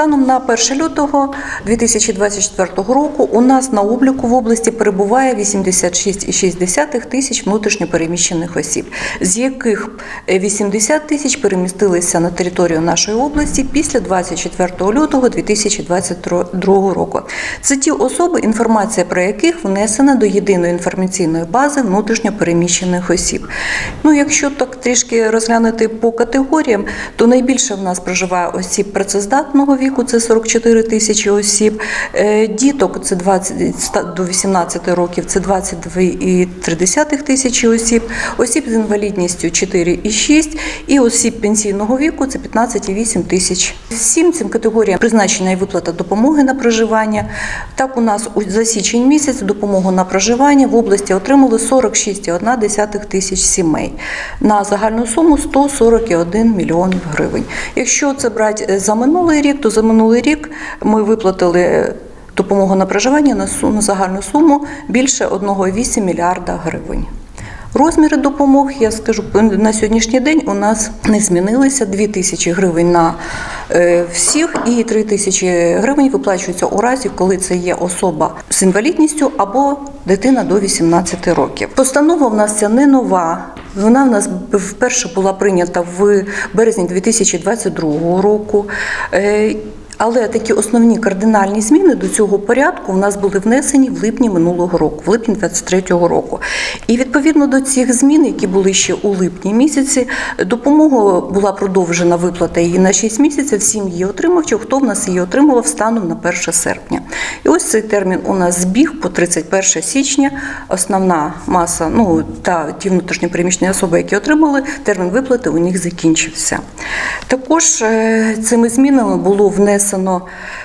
Станом на 1 лютого 2024 року у нас на обліку в області перебуває 86,6 тисяч внутрішньопереміщених осіб, з яких е, 80 тисяч перемістилися на територію нашої області після 24 лютого 2022 року. Це ті особи, інформація про яких внесена до єдиної інформаційної бази внутрішньопереміщених осіб. Ну, якщо так трішки розглянути по категоріям, то найбільше в нас проживає осіб працездатного віку, це 44 тисячі осіб. Е, Діток це 20 до 18 років, це 22,3 тисячі осіб. Осіб з інвалідністю 4,6 і осіб пенсійного віку це 15,8 тисяч. Всім цим категоріям призначена і виплата допомоги на проживання. Так у нас за січень місяць допомогу на проживання в області отримали 46,1 тисяч сімей на загальну суму 141 мільйон гривень. Якщо це брати е, за минулий рік, то за минулий рік ми виплатили допомогу на проживання на суму на загальну суму більше 1,8 мільярда гривень. Розміри допомог, я скажу, на сьогоднішній день у нас не змінилися 2 тисячі гривень на е, всіх і 3 тисячі гривень виплачуються у разі, коли це є особа з інвалідністю або дитина до 18 років. Постанова в нас ця не нова. Вона в нас вперше була прийнята в березні 2022 року. Але такі основні кардинальні зміни до цього порядку в нас були внесені в липні минулого року, в липні 23-го року. І відповідно до цих змін, які були ще у липні місяці, допомога була продовжена виплата її на 6 місяців всім її отримавчим, хто в нас її отримував станом на 1 серпня. І ось цей термін у нас збіг по 31 січня. Основна маса, ну та ті внутрішньопереміщені особи, які отримали, термін виплати у них закінчився. Також е, цими змінами було внесено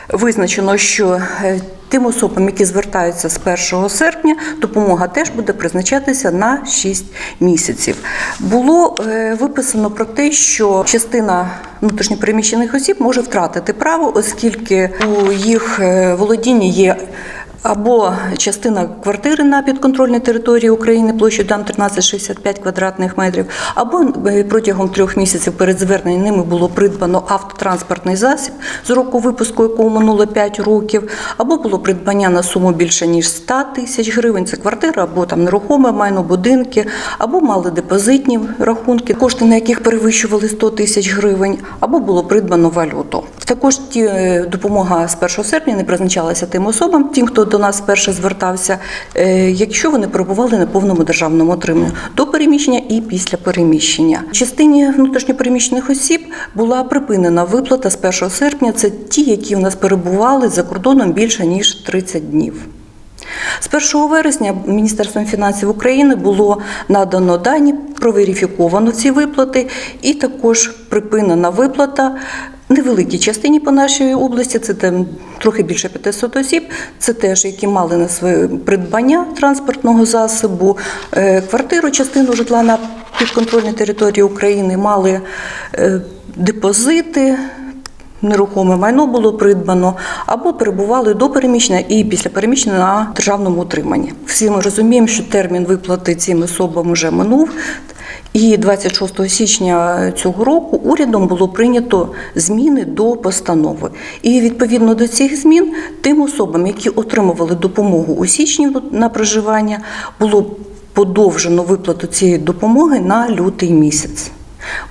визначено, що е, Тим особам, які звертаються з 1 серпня, допомога теж буде призначатися на 6 місяців. Було е, виписано про те, що частина внутрішньопереміщених осіб може втратити право, оскільки у їх е, володінні є або частина квартири на підконтрольній території України площею там 1365 квадратних метрів, або е, протягом трьох місяців перед зверненням ними було придбано автотранспортний засіб з року випуску, якого минуло 5 років, або було придбання на суму більше ніж 100 тисяч гривень. Це квартира, або там нерухоме майно, будинки, або мали депозитні рахунки, кошти на яких перевищували 100 тисяч гривень, або було придбано валюту. Також ті е, допомога з 1 серпня не призначалася тим особам, тим, хто до нас вперше звертався, е, якщо вони перебували на повному державному отриманні до переміщення і після переміщення. Частині внутрішньопереміщених осіб була припинена виплата з 1 серпня. Це ті, які в нас перебували за кордоном більше ніж 30 днів. З 1 вересня Міністерством фінансів України було надано дані, проверифіковано ці виплати, і також припинена виплата невеликій частині по нашій області. Це там трохи більше 500 осіб. Це теж які мали на своє придбання транспортного засобу, е, квартиру, частину житла на підконтрольній території України, мали е, депозити нерухоме майно було придбано, або перебували до переміщення і після переміщення на державному утриманні. Всі ми розуміємо, що термін виплати цим особам вже минув. І 26 січня цього року урядом було прийнято зміни до постанови. І відповідно до цих змін тим особам, які отримували допомогу у січні на проживання, було подовжено виплату цієї допомоги на лютий місяць.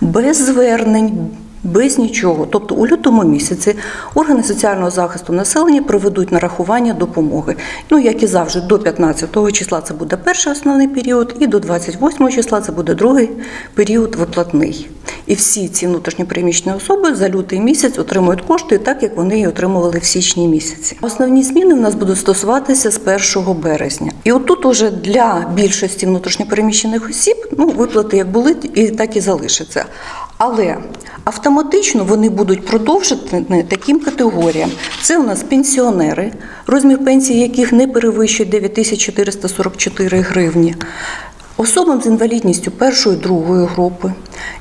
Без звернень, без нічого. Тобто у лютому місяці органи соціального захисту населення проведуть нарахування допомоги. Ну, як і завжди, до 15 числа це буде перший основний період, і до 28 числа це буде другий період виплатний. І всі ці внутрішньопереміщені особи за лютий місяць отримують кошти так, як вони і отримували в січні місяці. Основні зміни в нас будуть стосуватися з 1 березня. І отут уже для більшості внутрішньопереміщених осіб ну, виплати як були, і так і залишаться. Але автоматично вони будуть продовжені таким категоріям. Це у нас пенсіонери, розмір пенсії яких не перевищує 9444 гривні. Особам з інвалідністю першої другої групи,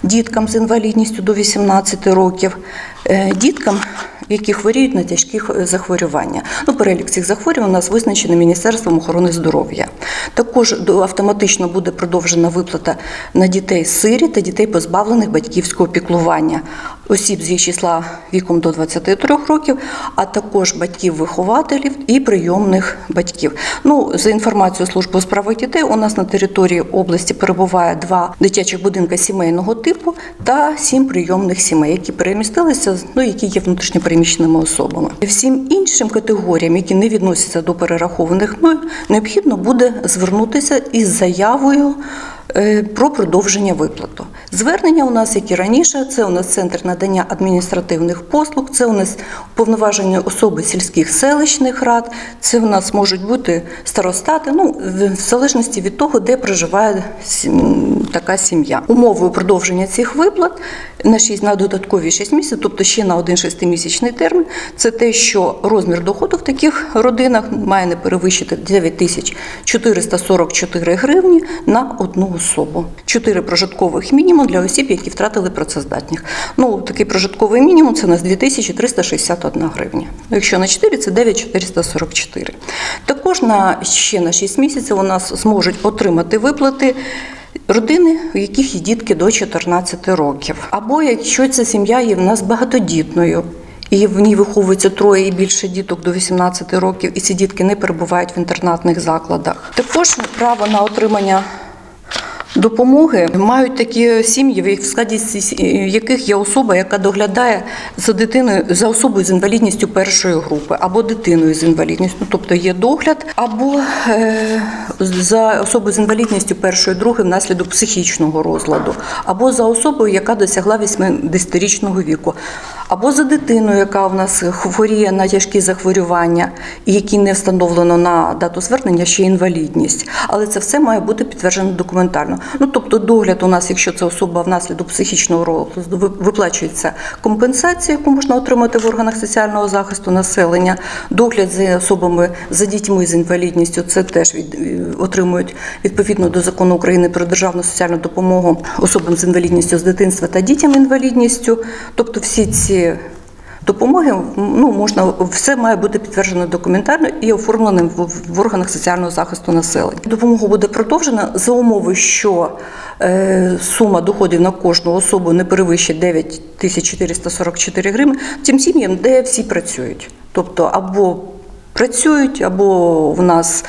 діткам з інвалідністю до 18 років, е, діткам які хворіють на тяжкі захворювання. Ну, перелік цих захворювань у нас визначений Міністерством охорони здоров'я. Також автоматично буде продовжена виплата на дітей сирі та дітей, позбавлених батьківського піклування, осіб з їх числа віком до 23 років, а також батьків-вихователів і прийомних батьків. Ну, за інформацією служби у справах дітей, у нас на території області перебуває два дитячих будинка сімейного типу та сім прийомних сімей, які перемістилися, ну які є внутрішньопереміщеними особами. Всім іншим категоріям, які не відносяться до перерахованих, ноль, необхідно буде звернутися із заявою. е, Про продовження виплату. Звернення у нас, як і раніше, це у нас центр надання адміністративних послуг, це у нас уповноважені особи сільських селищних рад, це у нас можуть бути старостати, ну в залежності від того, де проживає така сім'я. Умовою продовження цих виплат на 6, на додаткові 6 місяців, тобто ще на один шестимісячний термін, це те, що розмір доходу в таких родинах має не перевищити 9 тисяч 444 гривні на одну особу. Чотири прожиткових мінімум для осіб, які втратили працездатних. Ну, такий прожитковий мінімум це у нас 2361 гривня. Ну, Якщо на 4, це 9444. Також на ще на 6 місяців у нас зможуть отримати виплати. Родини, у яких є дітки до 14 років, або якщо ця сім'я є в нас багатодітною, і в ній виховується троє і більше діток до 18 років, і ці дітки не перебувають в інтернатних закладах. Також право на отримання допомоги. Мають такі сім'ї, в складі яких є особа, яка доглядає за дитиною за особою з інвалідністю першої групи, або дитиною з інвалідністю, тобто є догляд, або е, за особою з інвалідністю першої другої внаслідок психічного розладу, або за особою, яка досягла 80-річного віку, або за дитиною, яка в нас хворіє на тяжкі захворювання, і якій не встановлено на дату звернення ще інвалідність. Але це все має бути підтверджено документально. Ну тобто, догляд у нас, якщо це особа внаслідок психічного розладу, виплачується компенсація, яку можна отримати в органах соціального захисту населення. Догляд за особами за дітьми з інвалідністю це теж від, е, отримують відповідно до закону України про державну соціальну допомогу особам з інвалідністю з дитинства та дітям інвалідністю. Тобто всі ці допомоги ну можна все має бути підтверджено документально і оформленим в, в органах соціального захисту населення. Допомога буде продовжена за умови, що е, сума доходів на кожну особу не перевищить 9 тисяч 444 гривень. Тим сім'ям, де всі працюють, тобто або працюють, або в нас.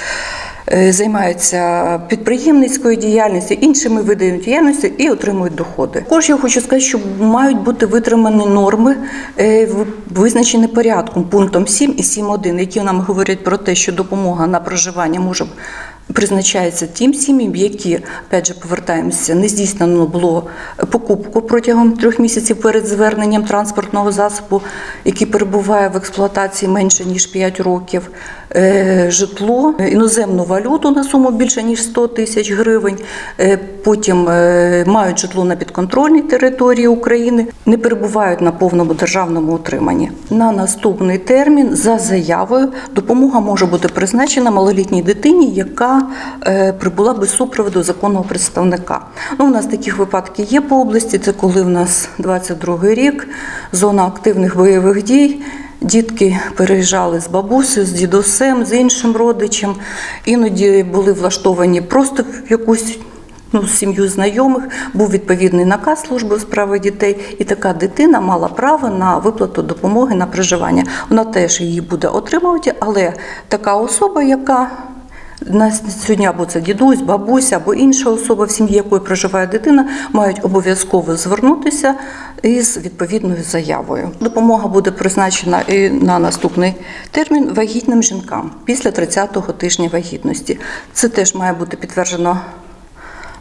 Е, Займаються підприємницькою діяльністю, іншими видами діяльності і отримують доходи. Також я хочу сказати, що мають бути витримані норми, е, визначені порядком пунктом 7 і 7.1, які нам говорять про те, що допомога на проживання може призначається тим сім'ям, які опять же повертаємося, не здійснено було покупку протягом трьох місяців перед зверненням транспортного засобу, який перебуває в експлуатації менше ніж 5 років, е, житло, е, іноземну валюту на суму більше ніж 100 тисяч гривень. е, Потім мають житло на підконтрольній території України, не перебувають на повному державному утриманні. На наступний термін за заявою допомога може бути призначена малолітній дитині, яка е, прибула без супроводу законного представника. Ну, у нас таких випадків є по області. Це коли в нас 22-й рік, зона активних бойових дій. Дітки переїжджали з бабусею, з дідусем, з іншим родичем. Іноді були влаштовані просто в якусь ну, сім'ю знайомих. Був відповідний наказ служби у справи дітей, і така дитина мала право на виплату допомоги на проживання. Вона теж її буде отримувати, але така особа, яка на сьогодні або це дідусь, бабуся, або інша особа, в сім'ї якої проживає дитина, мають обов'язково звернутися із відповідною заявою. Допомога буде призначена і на наступний термін вагітним жінкам після 30-го тижня вагітності. Це теж має бути підтверджено.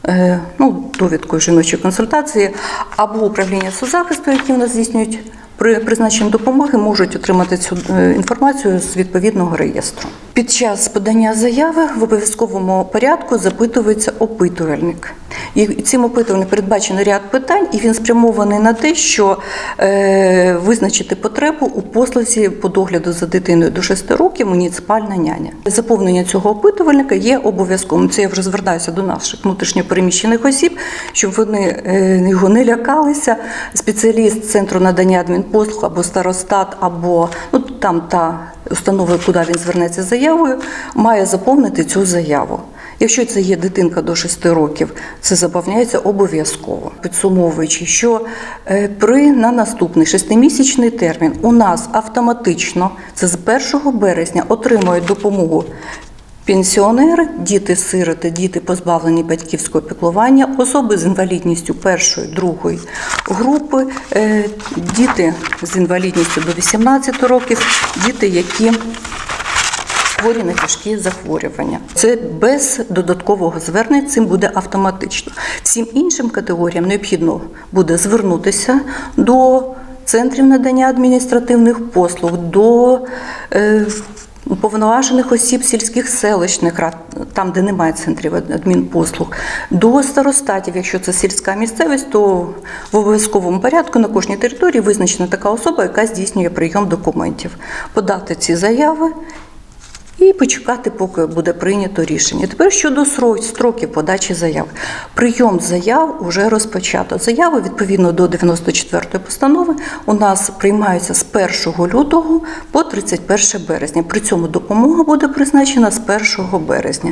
е, Ну, довідкою жіночої консультації або управління соцзахисту, які в нас здійснюють при призначенні допомоги, можуть отримати цю е, інформацію з відповідного реєстру. Під час подання заяви в обов'язковому порядку запитується опитувальник. І цим опитуванням передбачено ряд питань, і він спрямований на те, що е, визначити потребу у послузі по догляду за дитиною до 6 років муніципальна няня. Заповнення цього опитувальника є обов'язковим. Це я вже звертаюся до наших внутрішньопереміщених осіб, щоб вони е, його не лякалися. Спеціаліст центру надання адмінпослуг або старостат, або ну там та установа, куди він звернеться з заявою, має заповнити цю заяву. Якщо це є дитинка до 6 років, це заповняється обов'язково. Підсумовуючи, що е, при на наступний шестимісячний термін у нас автоматично це з 1 березня отримують допомогу. Пенсіонери, діти-сироти, діти позбавлені батьківського піклування, особи з інвалідністю першої, другої групи, е, діти з інвалідністю до 18 років, діти, які хворі на тяжкі захворювання. Це без додаткового звернення, цим буде автоматично. Всім іншим категоріям необхідно буде звернутися до центрів надання адміністративних послуг, до уповноважених осіб сільських селищних рад, там, де немає центрів адмінпослуг, до старостатів, якщо це сільська місцевість, то в обов'язковому порядку на кожній території визначена така особа, яка здійснює прийом документів, подати ці заяви і почекати, поки буде прийнято рішення. Тепер щодо строків подачі заяв. Прийом заяв вже розпочато. Заяви відповідно до 94-ї постанови у нас приймаються з 1 лютого по 31 березня. При цьому допомога буде призначена з 1 березня.